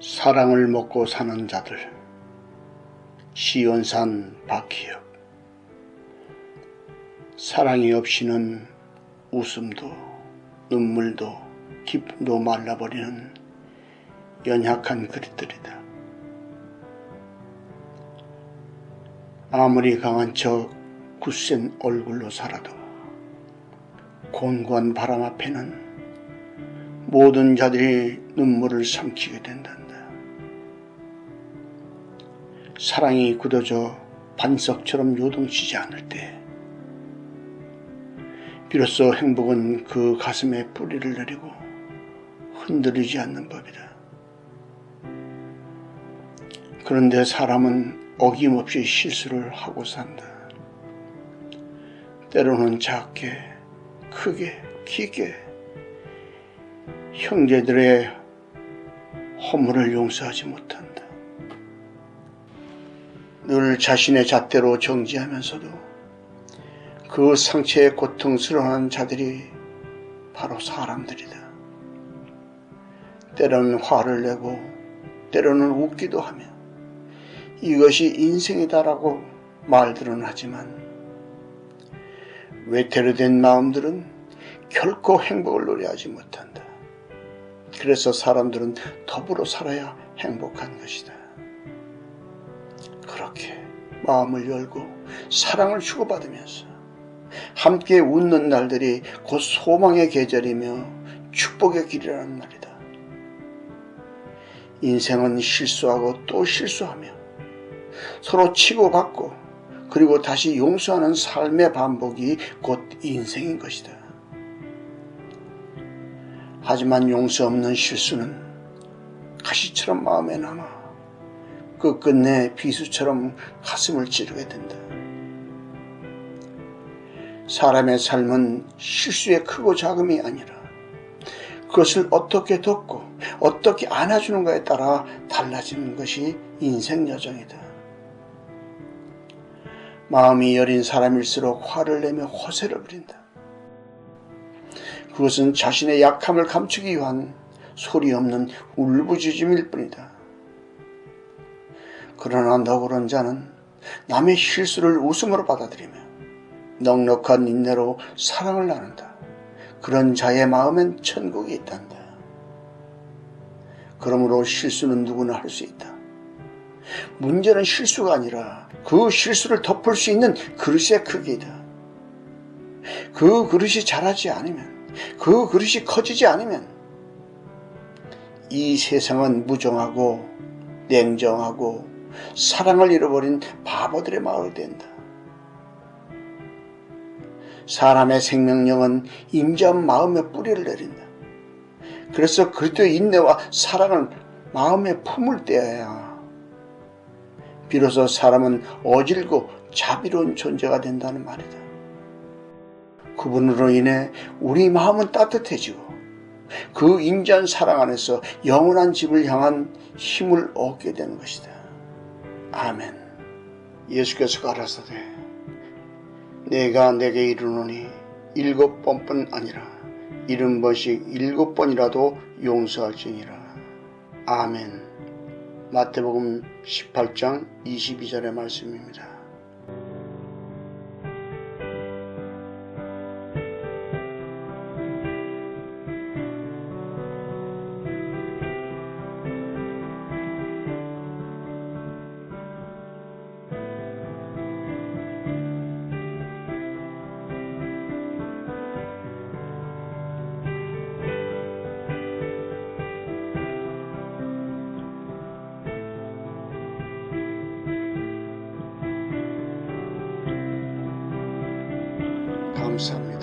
사랑을 먹고 사는 자들 시온산 박희엽 사랑이 없이는 웃음도 눈물도 기쁨도 말라버리는 연약한 그릇들이다. 아무리 강한 척 굳센 얼굴로 살아도 곤고한 바람 앞에는 모든 자들이 눈물을 삼키게 된단다. 사랑이 굳어져 반석처럼 요동치지 않을 때, 비로소 행복은 그 가슴에 뿌리를 내리고 흔들리지 않는 법이다. 그런데 사람은 어김없이 실수를 하고 산다. 때로는 작게, 크게, 깊게 형제들의 허물을 용서하지 못한다. 늘 자신의 잣대로 정지하면서도 그 상처에 고통스러워하는 자들이 바로 사람들이다. 때로는 화를 내고 때로는 웃기도 하며 이것이 인생이다라고 말들은 하지만 외태로 된 마음들은 결코 행복을 노래하지 못한다. 그래서 사람들은 더불어 살아야 행복한 것이다. 그렇게 마음을 열고 사랑을 주고받으면서 함께 웃는 날들이 곧 소망의 계절이며 축복의 길이라는 말이다. 인생은 실수하고 또 실수하며 서로 치고받고 그리고 다시 용서하는 삶의 반복이 곧 인생인 것이다. 하지만 용서 없는 실수는 가시처럼 마음에 남아 끝끝내 비수처럼 가슴을 찌르게 된다. 사람의 삶은 실수의 크고 작음이 아니라 그것을 어떻게 덮고 어떻게 안아주는가에 따라 달라지는 것이 인생 여정이다. 마음이 여린 사람일수록 화를 내며 허세를 부린다. 그것은 자신의 약함을 감추기 위한 소리 없는 울부짖음일 뿐이다. 그러나 너그런 자는 남의 실수를 웃음으로 받아들이며 넉넉한 인내로 사랑을 나눈다. 그런 자의 마음엔 천국이 있단다. 그러므로 실수는 누구나 할 수 있다. 문제는 실수가 아니라 그 실수를 덮을 수 있는 그릇의 크기다. 그 그릇이 자라지 않으면, 그 그릇이 커지지 않으면, 이 세상은 무정하고 냉정하고 사랑을 잃어버린 바보들의 마을이 된다. 사람의 생명력은 인자한 마음에 뿌리를 내린다. 그래서 그리스도의 인내와 사랑을 마음에 품을 때야 비로소 사람은 어질고 자비로운 존재가 된다는 말이다. 그분으로 인해 우리 마음은 따뜻해지고 그 인자한 사랑 안에서 영원한 집을 향한 힘을 얻게 되는 것이다. 아멘. 예수께서 가라사대 내가 내게 이르노니 일곱 번뿐 아니라 일흔 번씩 일곱 번이라도 용서할지니라. 아멘. 마태복음 18장 22절의 말씀입니다. 감사합니다.